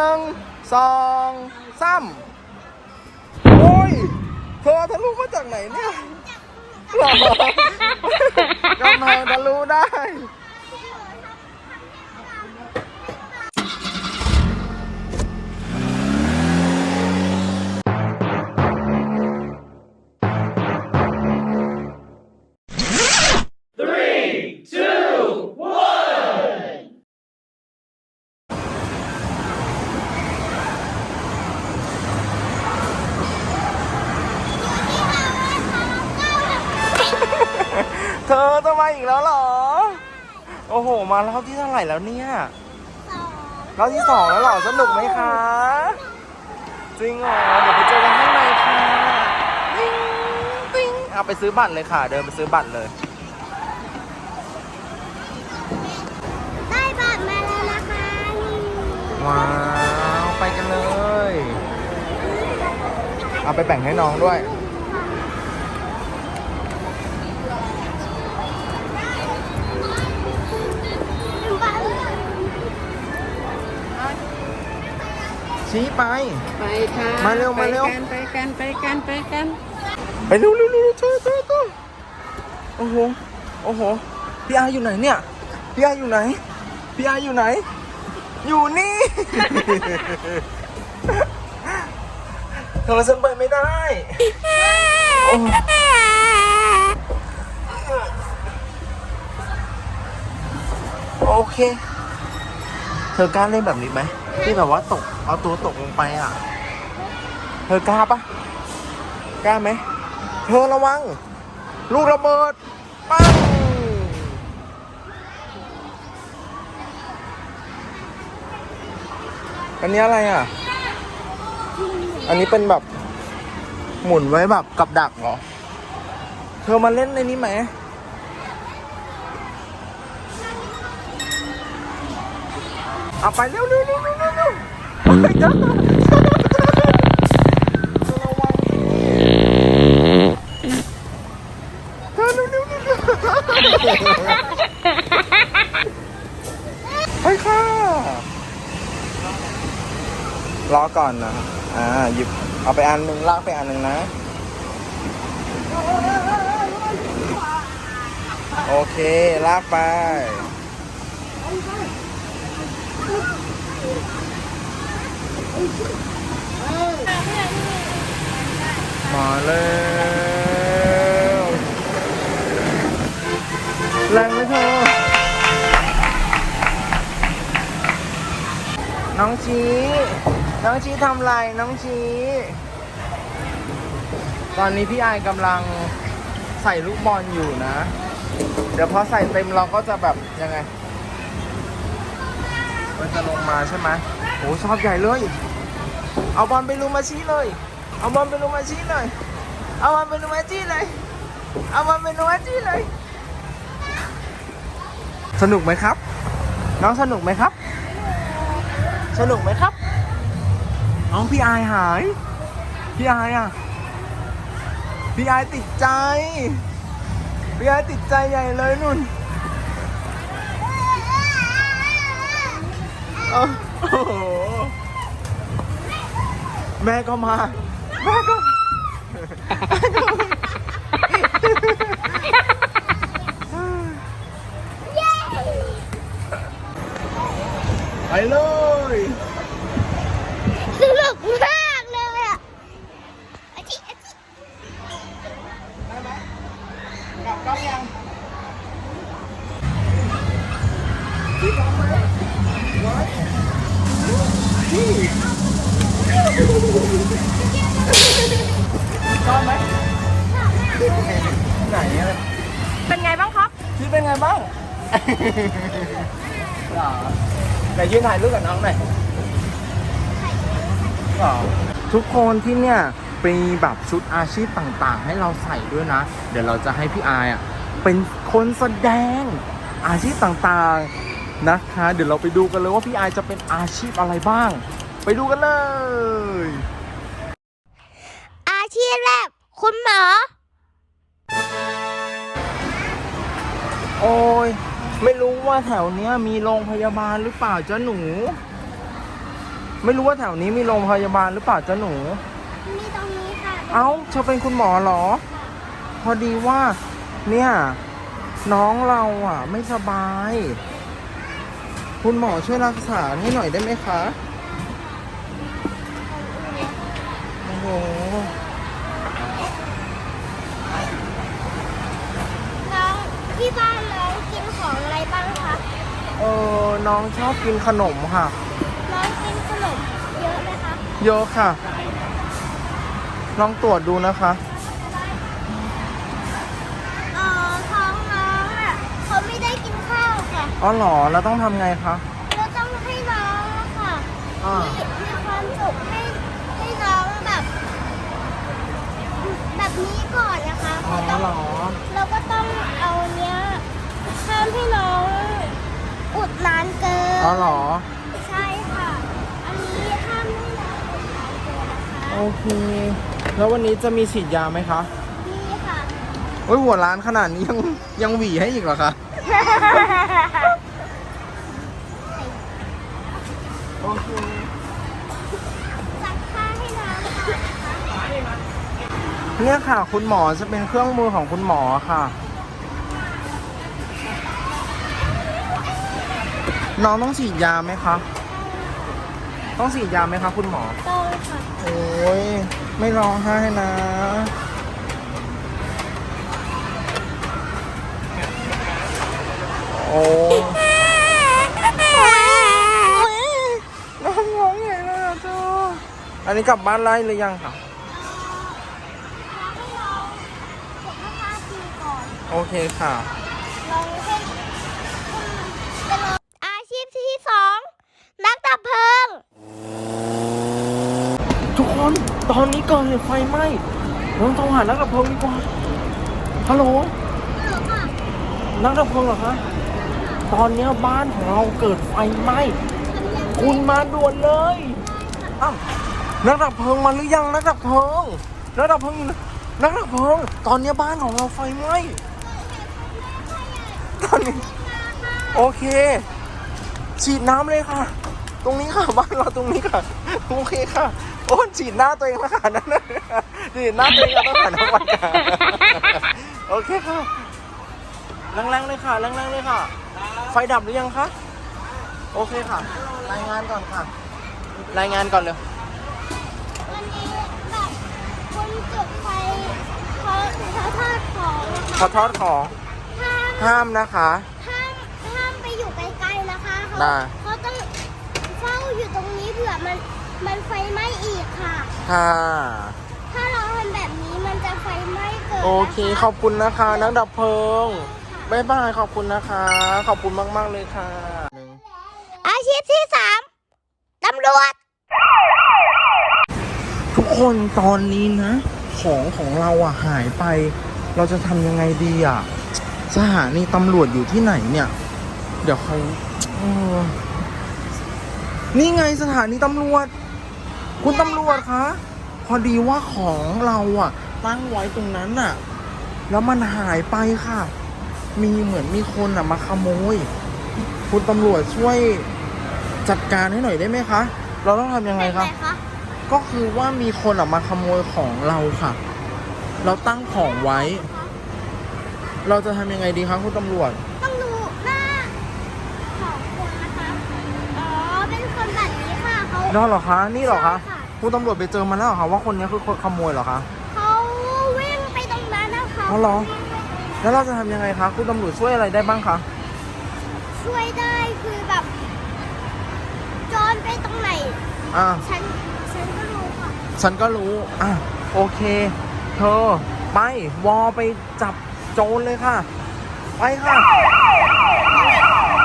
หนึ่งสองสามโอ้ยเธอทะลุมาจากไหนเนี่ยหรอกำแพงทะลุได้ รอบที่เท่าไหร่แล้วเนี่ยรอบที่สองแล้วเหรอสนุกไหมคะ จริงเหรอเดี๋ยวไปเจอกันข้างในค่ะติ๊งติ๊งเอาไปซื้อบัตรเลยค่ะ เดินไปซื้อบัตรเลย ได้บัตรมาแล้วนะคะนี่ว้าว ไปกันเลย เอาไปแบ่งให้น้องด้วย ชี้ไป ไปค่ะมาเร็วมาเร็ว ไปกันไปกันไปกันไปเร็วเร็วเร็วเธอเธอเธอโอ้โหโอ้โหพี่อาอยู่ไหนเนี่ยพี่อาอยู่ไหนพี่อาอยู่ไหน อยู่นี่เธอฉันไปไม่ได้โอ้โอเค เธอกล้าเล่นแบบนี้ไหม ที่แบบว่าตก เอาตัวตกลงไปอะ เธอกล้าปะกล้าไหม เธอระวัง ลูกระเบิด ปัง อันนี้อะไรอะ อันนี้เป็นแบบหมุนไว้แบบกับดักเหรอ เธอมาเล่นในนี้ไหมเอาไปเร็วเร็วเร็ว ไปเถอะเธอระวังสิเธอเร็วเร็วเร็วเร็วไปค่ะ รอก่อนนะ อ่า หยิบ เอาไปอันหนึ่งลากไปอันหนึ่งนะ โอเค ลากไป มาแล้วแรงไหมเธอ น้องชี้ น้องชี้ทำไร น้องชี้ ตอนนี้พี่ไอกำลังใส่ลูกบอลอยู่นะ เดี๋ยวพอใส่เต็มเราก็จะแบบยังไง มันจะลงมาใช่ไหม โอ้ชอบใหญ่เลย เอาบอลไปลูมาชี้เลย เอาบอลไปลูมาชี้เลย เอาบอลไปลูมาชี้เลย เอาบอลไปลูมาชี้เลย สนุกไหมครับ น้องสนุกไหมครับ สนุกไหมครับน้องพี่อายหาย พี่อายอะ พี่อายติดใจ พี่อายติดใจใหญ่เลยนุ่น โอ้โห แม่ก็มา แม่ก็ ชอบไหมไหนอะเป็นไงบ้างครับพี่เป็นไงบ้างหรอไหนยืนถ่ายรูปกับน้องหน่อยหรอทุกคนที่เนี่ยมีแบบชุดอาชีพต่างๆ ให้เราใส่ด้วยนะ เดี๋ยวเราจะให้พี่อายอะเป็นคนแสดงอาชีพต่างๆ นะคะ เดี๋ยวเราไปดูกันเลยว่าพี่อายจะเป็นอาชีพอะไรบ้าง ไปดูกันเลย อาชีพแรกคุณหมอ โอ้ย ไม่รู้ว่าแถวเนี้ยมีโรงพยาบาลหรือเปล่าจ้าหนู ไม่รู้ว่าแถวนี้มีโรงพยาบาลหรือเปล่าจ๊ะหนู มีตรงนี้ค่ะ เอ้าเธอเป็นคุณหมอเหรอ พอดีว่า เนี่ย น้องเราอะ ไม่สบาย คุณหมอช่วยรักษาให้หน่อยได้ไหมคะ โอ้โห น้องที่บ้านน้องกินของอะไรบ้างคะ เออน้องชอบกินขนมค่ะ น้องกินขนมเยอะไหมคะ เยอะค่ะ ลองตรวจดูนะคะ อ๋อเหรอแล้วต้องทำไงคะเราต้องให้น้องอะค่ะอ่ามีมีความสุขให้ให้น้องแบบ แบบนี้ก่อนนะคะอ๋อเราต้องเหรอเราก็ต้องเอาเนี้ยห้ามให้น้องอุดนานเกินอ๋อเหรอใช่ค่ะ อันนี้ห้ามให้น้องอุดนานเกินนะคะโอเค แล้ววันนี้จะมีฉีดยาไหมคะนี่ค่ะ โอ้ยหัวร้านขนาดนี้ยังยังหวีให้อีกเหรอคะ โอเคซักผ้าให้น้องก่อนนะคะเนี่ยค่ะ คุณหมอจะเป็นเครื่องมือของคุณหมอค่ะ น้องต้องฉีดยาไหมคะ ต้องฉีดยาไหมคะ คุณหมอ ต้องค่ะ โอ้ยไม่ร้องไห้นะ โอ้น้องร้องใหญ่เลยอะเจ้าอันนี้กลับบ้านไล่หรือยังคะให้น้องสุขภาพดีก่อนโอเคค่ะลองให้เป็นอาชีพที่สองนักดับเพลิง ทุกคนตอนนี้เกิดเหตุไฟไหม้เราต้องโทรหานักดับเพลิงดีกว่าฮัลโหลนักดับเพลิงเหรอคะ ตอนนี้บ้านของเราเกิดไฟไหม้ คุณมาด่วนเลยอ้าวนักดับเพลิงมาหรือยังนักดับเพลิงนักดับเพลิงนักดับเพลิง ตอนนี้บ้านของเราไฟไหม้ตอนนี้โอเค ฉีดน้ำเลยค่ะ ตรงนี้ค่ะบ้านเราตรงนี้ค่ะโอเคค่ะ โอ้ฉีดหน้าตัวเองแล้วค่ะนั่นน่ะฉีดหน้าตัวเองเราต้องหันทั้งวันค่ะโอเคค่ะแรงๆเลยค่ะแรงๆเลยค่ะ ไฟดับหรือยังคะ โอเคค่ะ รายงานก่อนค่ะ รายงานก่อนเลยวันนี้แบบคนจุดไฟเขาเขาทอดของนะขอคะทอดของห้ามห้ามนะคะ ห้ามห้ามไปอยู่ไกลๆนะคะเขาได้ เขาต้องเฝ้าอยู่ตรงนี้เผื่อมันมันไฟไหม้อีกค่ะ ค่ะ ถ้าเราทำแบบนี้มันจะไฟไหม้เกิดโอเคขอบคุณนะคะ นักดับเพลิง บ๊ายบายขอบคุณนะคะ ขอบคุณมาก ๆ เลยค่ะอาชีพที่สามตำรวจ ทุกคนตอนนี้นะ ของของเราอะหายไป เราจะทำยังไงดีอะสถานีตำรวจอยู่ที่ไหนเนี่ย เดี๋ยวเขาเออนี่ไงสถานีตำรวจ คุณตำรวจคะ พอดีว่าของเราอะตั้งไว้ตรงนั้นน่ะแล้วมันหายไปค่ะ มีเหมือนมีคนอะมาขโมย คุณตำรวจช่วยจัดการให้หน่อยได้ไหมคะ เราต้องทำยังไงเป็นคะไงคะ ก็คือว่ามีคนออกมาขโมยของเราค่ะ เราตั้งของไว้ เราจะทำยังไงดีคะคุณตำรวจ ต้องดูหน้าของคนนะคะ อ๋อ เป็นคนแบบนี้ค่ะเขานอเหรอคะ นี่เหรอคะใช่ค่ะคุณตำรวจไปเจอมาแล้วเหรอคะว่าคนนี้คือคนขโมยเหรอคะเขาวิ่งไปตรงนั้นนะคะอ๋อเหรอ แล้วเราจะทำยังไงคะคุณตำรวจช่วยอะไรได้บ้างคะ ช่วยได้คือแบบจรไปตรงไหน อ่า ฉันฉันก็รู้ค่ะ ฉันก็รู้ อะ โอเค เธอ ไป วอไปจับโจรเลยค่ะ ไปค่ะ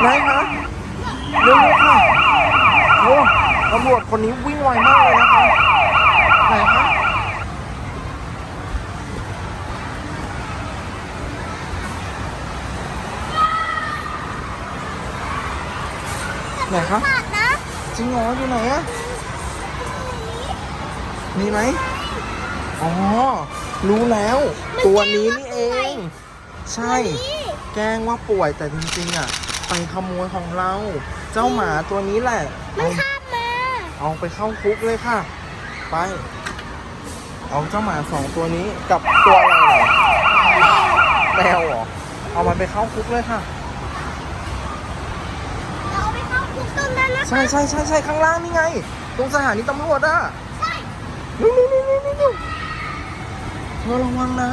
ไหนคะเร็วๆค่ะ โอ้ตำรวจคนนี้วิ่งไวมากเลยนะคะ ไหนคะ ไหนคะขาดนะจริงเหรออยู่ไหนอะมีไหมอ๋อ รู้แล้ว ตัวนี้นี่เอง ใช่นี่แกล้งว่าป่วยแต่จริงๆอะ ไปขโมยของเรา เจ้าหมาตัวนี้แหละ มันเอาข้ามมาอเอาไปเข้าคุกเลยค่ะ ไป เอาเจ้าหมาสองตัวนี้กับตัวอะไรเหรอแมวเหรอ เอามันไปเข้าคุกเลยค่ะ เราเอาไปเข้าคุก ตรงนั้นนะคะใช่ใช่ใช่ใช่ข้างล่างนี่ไง ตรงสถานีตำรวจอะใช่นู่นนู่นนู่นนู่นนู่นเธอระวังนะ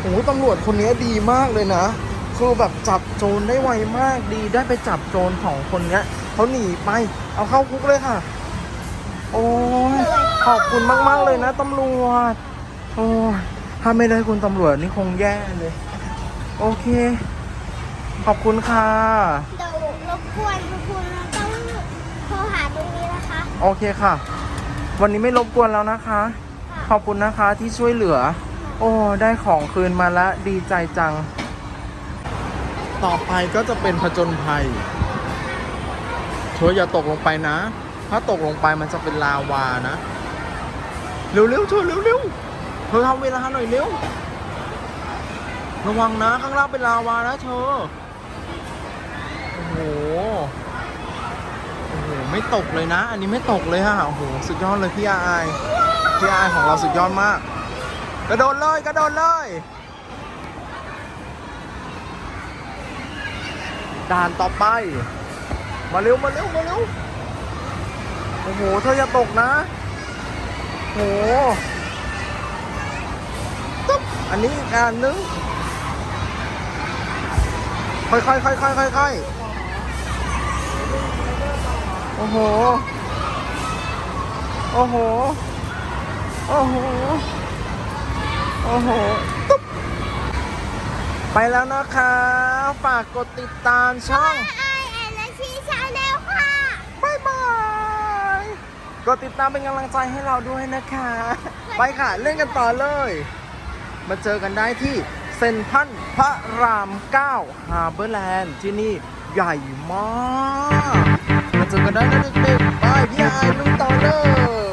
โอ้โหตำรวจคนนี้ดีมากเลยนะ คือแบบจับโจรได้ไวมากดีได้ไปจับโจรสองคนเนี้ยเขาหนีไป เอาเข้าคุกเลยค่ะ โอ้ยขอบคุณมากๆเลยนะตำรวจ โอ้ยถ้าไม่ได้คุณตำรวจนี่คงแย่เลย โอเค ขอบคุณค่ะเดี๋ยว รบกวนคุณคุณต้องโทรหาตรงนี้นะคะ โอเคค่ะ วันนี้ไม่รบกวนแล้วนะคะค่ะขอบคุณนะคะที่ช่วยเหลือ โอ้ได้ของคืนมาแล้วดีใจจัง ต่อไปก็จะเป็นผจญภัยเธออย่าตกลงไปนะ ถ้าตกลงไปมันจะเป็นลาวานะ เร็วๆเธอเร็วๆเธอทำเวลาหน่อยเร็ว ระวังนะข้างล่างเป็นลาวานะเธอ โอ้โหโอ้โห ไม่ตกเลยนะ อันนี้ไม่ตกเลยฮะ โอ้โห สุดยอดเลยพี่อายพี่อายของเราสุดยอดมาก กระโดดเลย กระโดดเลย ด่านต่อไป มาเร็ว มาเร็ว มาเร็ว โอ้โห เธออย่าตกนะ โอ้โหตุ๊บอันนี้อีกอันนึงค่อยๆค่อยๆค่อยๆค่อยๆ โอ้โห โอ้โห โอ้โห โอ้โห ตุ๊บ ไปแล้วนะคะ ฝากกดติดตามช่องไอแอนและชีชาแนลค่ะบายบาย กดติดตามเป็นกำลังใจให้เราด้วยนะคะ ไปค่ะเล่นกันต่อเลย มาเจอกันได้ที่เซนทันพระราม 9 ฮาร์เบอร์แลนด์ ที่นี่ใหญ่มาก จอกันได้นะเด็กๆไปพี่ไอายลุงต่อเลย